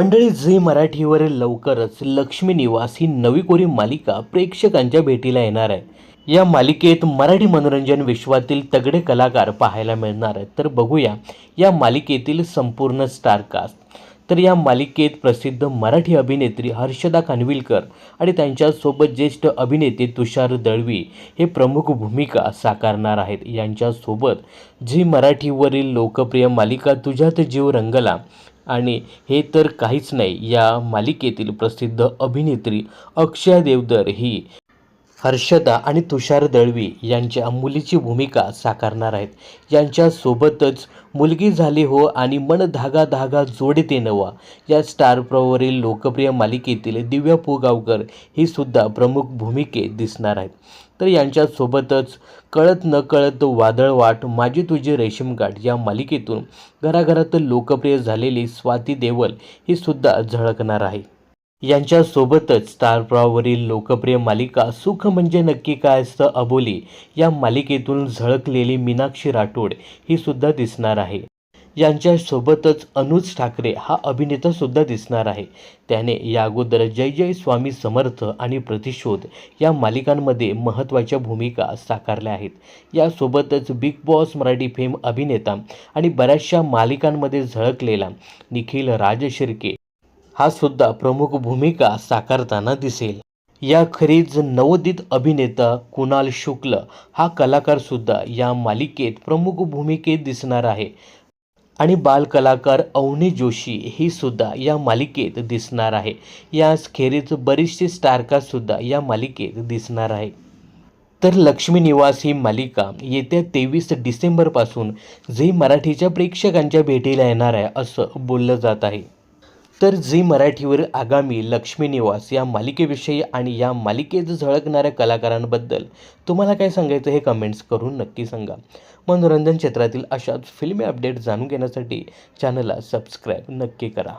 मंडळी झी मराठीवर लवकरच लक्ष्मी निवास ही नवी कोरी मालिका प्रेक्षकांच्या भेटीला येणार आहे. या मालिकेत मराठी मनोरंजन विश्वातील तगडे कलाकार पाहायला मिळणार आहेत. तर बघूया या मालिकेतील संपूर्ण स्टारकास्ट तर या मालिकेत प्रसिद्ध मराठी अभिनेत्री हर्षदा खानविलकर आणि त्यांच्यासोबत ज्येष्ठ अभिनेते तुषार दळवी हे प्रमुख भूमिका साकारणार आहेत. यांच्यासोबत झी मराठीवरील लोकप्रिय मालिका तुझ्यात जीव रंगला. आणि हे तर काहीच नाही या मालिकेतील प्रसिद्ध अभिनेत्री अक्षया देवधर ही हर्षदा आणि तुषार दळवी यांच्या मुलीची भूमिका साकारणार आहेत. यांच्यासोबतच मुलगी झाली हो आणि मन धागा धागा जोडते नवा या स्टार प्रवरील लोकप्रिय मालिकेतील दिव्या पुगावकर ही सुद्धा प्रमुख भूमिकेत दिसणार आहेत. तर यांच्यासोबतच कळत न कळत वादळवाट माझी तुझी रेशीमगाठ या मालिकेतून घराघरात लोकप्रिय झालेली स्वाती देवल ही सुद्धा झळकणार आहे. यांच्यासोबतच स्टार प्रॉवरील लोकप्रिय मालिका सुख म्हणजे नक्की काय असतं अबोली या मालिकेतून झळकलेली मीनाक्षी राठोड ही सुद्धा दिसणार आहे. यांच्यासोबतच अनुज ठाकरे हा अभिनेता सुद्धा दिसणार आहे. त्याने या अगोदर जय जय स्वामी समर्थ आणि प्रतिशोध या मालिकांमध्ये महत्त्वाच्या भूमिका साकारल्या आहेत. यासोबतच बिग बॉस मराठी फेम अभिनेता आणि बऱ्याचशा मालिकांमध्ये झळकलेला निखिल राज शिर्के हा सुद्धा प्रमुख भूमिका साकारताना दिसेल. याखेरीज नवोदित अभिनेता कुणाल शुक्ल हा कलाकार सुद्धा या मालिकेत प्रमुख भूमिकेत दिसणार आहे. आणि बालकलाकार अवनी जोशी ही सुद्धा या मालिकेत दिसणार आहे. याखेरीज बरीचशी स्टारकास्ट सुद्धा या मालिकेत दिसणार आहे. तर लक्ष्मी निवास ही मालिका येत्या तेवीस डिसेंबरपासून झी मराठीच्या प्रेक्षकांच्या भेटीला येणार आहे असं बोललं जात आहे. तर झी मराठीवर आगामी लक्ष्मी निवास या मालिकेविषयी आणि या मालिकेत झळकणाऱ्या कलाकारांबद्दल तुम्हाला काय सांगायचं हे कमेंट्स करून नक्की सांगा. मनोरंजन क्षेत्रातील अशाच फिल्मी अपडेट जाणून घेण्यासाठी चॅनलला सबस्क्राईब नक्की करा.